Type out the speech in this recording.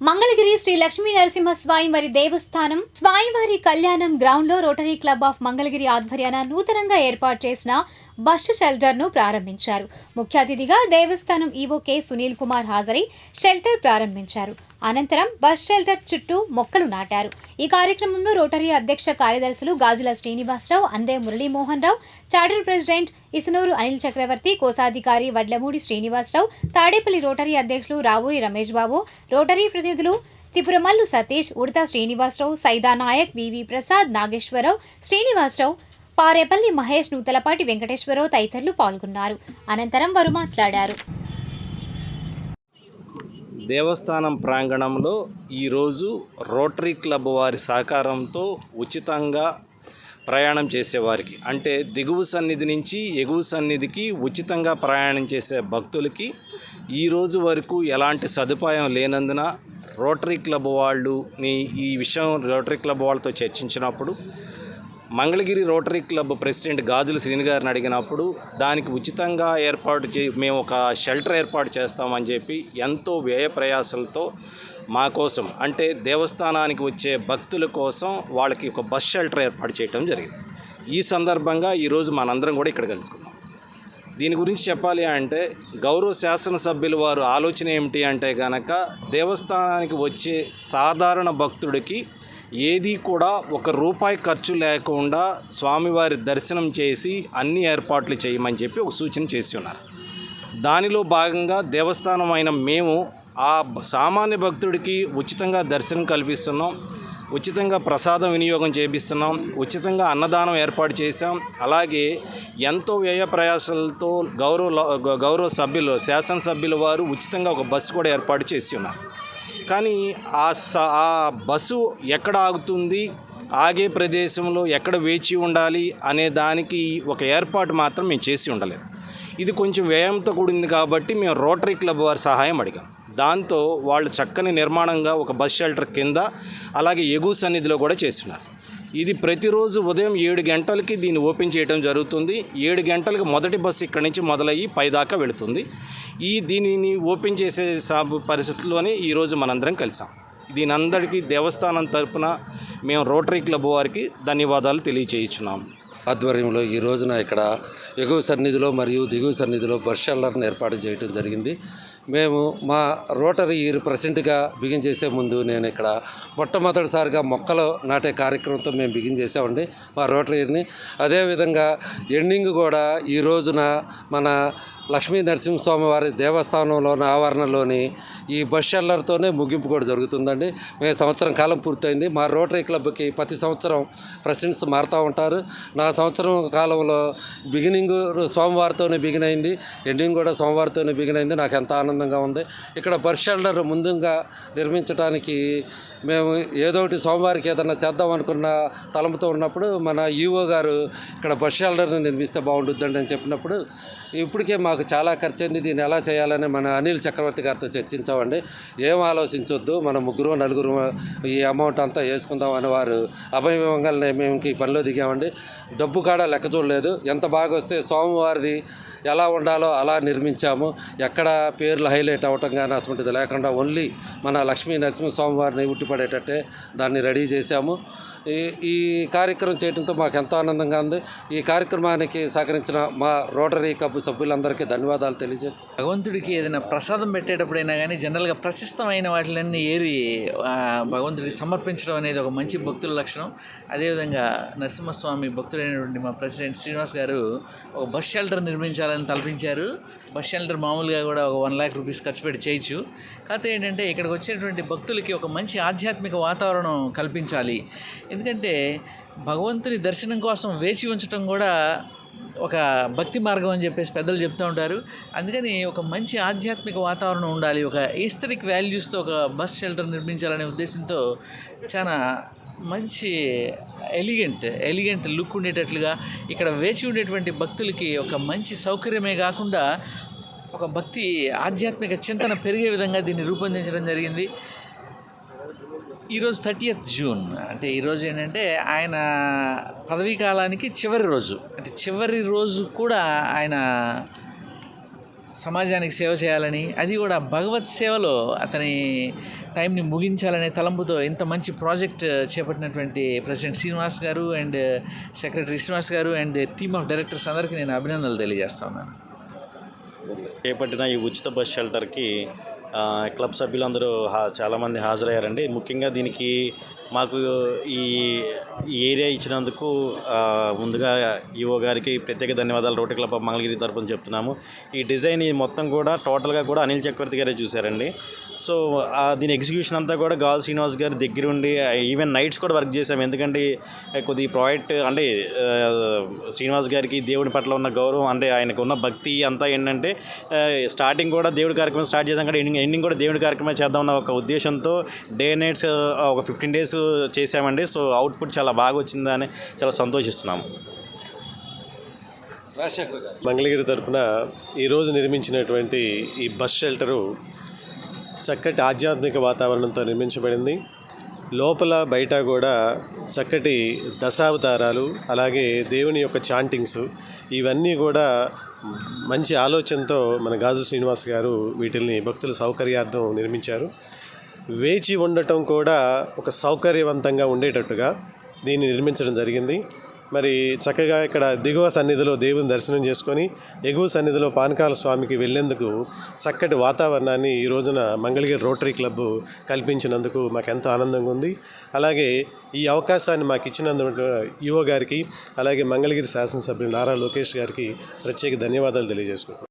మంగళగిరి శ్రీ లక్ష్మీ నరసింహ స్వామివారి దేవస్థానం స్వామివారి కళ్యాణం గ్రౌండ్లో రోటరీ క్లబ్ ఆఫ్ మంగళగిరి ఆధ్వర్యాన నూతనంగా ఏర్పాటు చేసిన బస్సు షెల్టర్ను ప్రారంభించారు. ముఖ్య అతిథిగా దేవస్థానం ఈవో కె సునీల్ కుమార్ హాజరై షెల్టర్ ప్రారంభించారు. అనంతరం బస్ షెల్టర్ చుట్టూ మొక్కలు నాటారు. ఈ కార్యక్రమంలో రోటరీ అధ్యక్ష కార్యదర్శులు గాజుల శ్రీనివాసరావు అందే మురళీమోహన్ రావు చార్టర్ ప్రెసిడెంట్ ఇసునూరు అనిల్ చక్రవర్తి కోశాధికారి వడ్లమూడి శ్రీనివాసరావు తాడేపల్లి రోటరీ అధ్యక్షులు రావూరి రమేష్ బాబు రోటరీ ప్రతినిధులు త్రిపురమల్లు సతీష్ ఉడతా శ్రీనివాసరావు సైదా నాయక్ వివి ప్రసాద్ నాగేశ్వరరావు శ్రీనివాసరావు పారేపల్లి మహేష్ నూతలపాటి వెంకటేశ్వరరావు తదితరులు పాల్గొన్నారు. అనంతరం వారు మాట్లాడారు. దేవస్థానం ప్రాంగణంలో ఈరోజు రోటరీ క్లబ్ వారి సహకారంతో ఉచితంగా ప్రయాణం చేసేవారికి. అంటే దిగువ సన్నిధి నుంచి ఎగువ సన్నిధికి ఉచితంగా ప్రయాణం చేసే భక్తులకి ఈ రోజు వరకు ఎలాంటి సదుపాయం లేనందున రోటరీ క్లబ్ వాళ్ళు ఈ విషయం రోటరీ క్లబ్ వాళ్ళతో చర్చించినప్పుడు Mangalagiri Rotary club president Gajula Srini గారిని అడిగినప్పుడు దానికి ఉచితంగా ఏర్పాటు చే మేము ఒక షెల్టర్ ఏర్పాటు చేస్తామని చెప్పి ఎంతో వ్యయ ప్రయాసంతో మా కోసం అంటే దేవస్థానానికి వచ్చే భక్తుల కోసం వాళ్ళకి ఒక బస్ షెల్టర్ ఏర్పాటు చేయడం జరిగింది. ఈ సందర్భంగా ఈరోజు మనందరం కూడా ఇక్కడ కలుసుకున్నాం. దీని గురించి చెప్పాలి అంటే గౌరవ శాసనసభ్యులు వారు ఆలోచన ఏమిటి అంటే కనుక దేవస్థానానికి వచ్చే సాధారణ భక్తుడికి ఏది కూడా ఒక రూపాయి ఖర్చు లేకుండా స్వామివారి దర్శనం చేసి అన్ని ఏర్పాట్లు చేయమని చెప్పి ఒక సూచన చేసి ఉన్నారు. దానిలో భాగంగా దేవస్థానం అయిన మేము ఆ సామాన్య భక్తుడికి ఉచితంగా దర్శనం కల్పిస్తున్నాం ఉచితంగా ప్రసాదం వినియోగం చేపిస్తున్నాం ఉచితంగా అన్నదానం ఏర్పాటు చేశాం. అలాగే ఎంతో వ్యయ ప్రయాసాలతో గౌరవ గౌరవ సభ్యులు శాసనసభ్యుల వారు ఉచితంగా ఒక బస్సు కూడా ఏర్పాటు చేసి ఉన్నారు. కానీ ఆ స ఆ బస్సు ఎక్కడ ఆగుతుంది ఆగే ప్రదేశంలో ఎక్కడ వేచి ఉండాలి అనే దానికి ఒక ఏర్పాటు మాత్రం మేము చేసి ఉండలేదు. ఇది కొంచెం వ్యయంతో కూడింది కాబట్టి మేము రోటరీ క్లబ్ వారి సహాయం అడిగాం. దాంతో వాళ్ళు చక్కని నిర్మాణంగా ఒక బస్ షెల్టర్ కింద అలాగే ఎగువ సన్నిధిలో కూడా చేస్తున్నారు. ఇది ప్రతిరోజు ఉదయం ఏడు గంటలకి దీన్ని ఓపెన్ చేయడం జరుగుతుంది. ఏడు గంటలకు మొదటి బస్సు ఇక్కడి నుంచి మొదలయ్యి పైదాకా వెళుతుంది. ఈ దీనిని ఓపెన్ చేసే పరిస్థితుల్లోనే ఈరోజు మనందరం కలిసాం. దీని అందరికీ దేవస్థానం తరపున మేము రోటరీ క్లబ్ వారికి ధన్యవాదాలు తెలియచేయించున్నాం. ఆధ్వర్యంలో ఈ రోజున ఇక్కడ ఎగువ సన్నిధిలో మరియు దిగువ సన్నిధిలో బస్ షెల్టర్ను ఏర్పాటు చేయడం జరిగింది. మేము మా రోటరీ ప్రెసిడెంట్గా బిగిన్ చేసే ముందు నేను ఇక్కడ మొట్టమొదటిసారిగా మొక్కలు నాటే కార్యక్రమంతో మేము బిగిన్ చేసామండి మా రోటరీని. అదేవిధంగా ఎండింగ్ కూడా ఈ రోజున మన లక్ష్మీ నరసింహస్వామి వారి దేవస్థానంలోని ఆవరణలోని ఈ బస్ షెల్లర్తోనే ముగింపు కూడా జరుగుతుందండి. మేము సంవత్సరం కాలం పూర్తయింది. మా రోటరీ క్లబ్కి ప్రతి సంవత్సరం ప్రెసిడెంట్స్ మారుతూ ఉంటారు. నా సంవత్సరం కాలంలో బిగినింగ్ సోమవారితోనే బిగిన్ అయింది. ఎండింగ్ కూడా సోమవారితోనే బిగిన్ అయింది. నాకు ఎంత ఆనందంగా ఉంది. ఇక్కడ బస్ షెల్టర్ ముందుగా నిర్మించడానికి మేము ఏదో ఒకటి సోమవారికి ఏదైనా చేద్దాం అనుకున్న తలంపుతో ఉన్నప్పుడు మన ఈఓ గారు ఇక్కడ బస్ షెల్టర్ని నిర్మిస్తే బాగుంటుందండి అని చెప్పినప్పుడు ఇప్పటికే మాకు చాలా ఖర్చు అయింది దీన్ని ఎలా చేయాలని మన అనిల్ చక్రవర్తి గారితో చర్చించామండి. ఏం ఆలోచించొద్దు మన ముగ్గురు నలుగురు ఈ అమౌంట్ అంతా వేసుకుందాం అని వారు అభయవంగా మేము ఈ పనిలో దిగామండి. డబ్బు కాడ లెక్క చూడలేదు. ఎంత బాగా వస్తే సోమవారిది ఎలా ఉండాలో అలా నిర్మించాము. ఎక్కడ పేర్లు హైలైట్ అవ్వటం కానీ అటువంటిది లేకుండా ఓన్లీ మన లక్ష్మీ నరసింహ స్వామివారిని ఉట్టిపడేటట్టే దాన్ని రెడీ చేశాము. ఈ ఈ కార్యక్రమం చేయడంతో మాకు ఎంతో ఆనందంగా ఉంది. ఈ కార్యక్రమానికి సహకరించిన మా రోటరీ క్లబ్ సభ్యులందరికీ ధన్యవాదాలు తెలియజేస్తాం భగవంతుడికి ఏదైనా ప్రసాదం పెట్టేటప్పుడైనా కానీ జనరల్గా ప్రశస్తమైన వాటిలన్నీ ఏరి భగవంతుడికి సమర్పించడం అనేది ఒక మంచి భక్తుల లక్షణం. అదేవిధంగా నరసింహస్వామి భక్తుడైనటువంటి మా ప్రెసిడెంట్ శ్రీనివాస్ గారు ఒక బస్ షెల్టర్ నిర్మించాలని తలపించారు. బస్ షెల్టర్ మామూలుగా కూడా ఒక వన్ ల్యాక్ రూపీస్ ఖర్చు పెట్టి చేయొచ్చు. కాకపోతే ఏంటంటే ఇక్కడికి వచ్చేటువంటి భక్తులకి ఒక మంచి ఆధ్యాత్మిక వాతావరణం కల్పించాలి. ఎందుకంటే భగవంతుని దర్శనం కోసం వేచి ఉంచడం కూడా ఒక భక్తి మార్గం అని చెప్పేసి పెద్దలు చెప్తూ ఉంటారు. అందుకని ఒక మంచి ఆధ్యాత్మిక వాతావరణం ఉండాలి. ఒక ఈస్థరిక్ వాల్యూస్తో ఒక బస్ షెల్టర్ నిర్మించాలనే ఉద్దేశంతో చాలా మంచి ఎలిగెంట్ ఎలిగెంట్ లుక్ ఉండేటట్లుగా ఇక్కడ వేచి ఉండేటువంటి భక్తులకి ఒక మంచి సౌకర్యమే కాకుండా ఒక భక్తి ఆధ్యాత్మిక చింతన పెరిగే విధంగా దీన్ని రూపొందించడం జరిగింది. ఈరోజు థర్టీయత్ జూన్ అంటే ఈరోజు ఏంటంటే ఆయన పదవీ కాలానికి చివరి రోజు. అంటే చివరి రోజు కూడా ఆయన సమాజానికి సేవ చేయాలని అది కూడా భగవత్ సేవలో అతని టైంని ముగించాలనే తలంపుతో ఇంత మంచి ప్రాజెక్ట్ చేపట్టినటువంటి ప్రెసిడెంట్ శ్రీనివాస్ గారు అండ్ సెక్రటరీ శ్రీనివాస్ గారు అండ్ టీమ్ ఆఫ్ డైరెక్టర్స్ అందరికీ నేను అభినందనలు తెలియజేస్తా ఉన్నాను. చేపట్టిన ఈ ఉచిత బస్ షెల్టర్కి క్లబ్ సభ్యులందరూ హా చాలామంది హాజరయ్యారండి. ముఖ్యంగా దీనికి మాకు ఈ ఏరియా ఇచ్చినందుకు ముందుగా ఈఓ గారికి ప్రత్యేక ధన్యవాదాలు రోటరీ క్లబ్ మంగళగిరి తరపున చెప్తున్నాము. ఈ డిజైన్ ఈ మొత్తం కూడా టోటల్గా కూడా అనిల్ చక్రవర్తి గారే చూశారండి. సో దీని ఎగ్జిక్యూషన్ అంతా కూడా గాల్ శ్రీనివాస్ గారి దగ్గరుండి ఈవెన్ నైట్స్ కూడా వర్క్ చేశాము. ఎందుకంటే కొద్ది ప్రాజెక్ట్ అంటే శ్రీనివాస్ గారికి దేవుడి పట్ల ఉన్న గౌరవం అంటే ఆయనకు ఉన్న భక్తి అంతా ఏంటంటే స్టార్టింగ్ కూడా దేవుడి కార్యక్రమం స్టార్ట్ చేసాం కానీ ఎండింగ్ ఎండింగ్ కూడా దేవుడి కార్యక్రమం చేద్దామన్న ఒక ఉద్దేశంతో డే నైట్స్ ఒక ఫిఫ్టీన్ డేస్ చేసామండి సో అవుట్పుట్ చాలా బాగా వచ్చిందని చాలా సంతోషిస్తున్నాము. మంగళగిరి తరపున ఈరోజు నిర్మించినటువంటి ఈ బస్ షెల్టరు చక్కటి ఆధ్యాత్మిక వాతావరణంతో నిర్మించబడింది. లోపల బయట కూడా చక్కటి దశావతారాలు అలాగే దేవుని యొక్క చాంటింగ్స్ ఇవన్నీ కూడా మంచి ఆలోచనతో మన గాజు శ్రీనివాస్ గారు వీటిల్ని భక్తుల సౌకర్యార్థం నిర్మించారు. వేచి ఉండటం కూడా ఒక సౌకర్యవంతంగా ఉండేటట్టుగా దీన్ని నిర్మించడం జరిగింది. మరి చక్కగా ఇక్కడ దిగువ సన్నిధిలో దేవుని దర్శనం చేసుకొని ఎగువ సన్నిధిలో పానకాల స్వామికి వెళ్ళేందుకు చక్కటి వాతావరణాన్ని ఈ రోజున మంగళగిరి రోటరీ క్లబ్ కల్పించినందుకు మాకు ఎంతో ఆనందంగా ఉంది. అలాగే ఈ అవకాశాన్ని మాకు ఇచ్చినందుకు ఈఓ గారికి అలాగే మంగళగిరి శాసనసభ్యులు నారా లోకేష్ గారికి ప్రత్యేక ధన్యవాదాలు తెలియజేసుకుంటున్నాను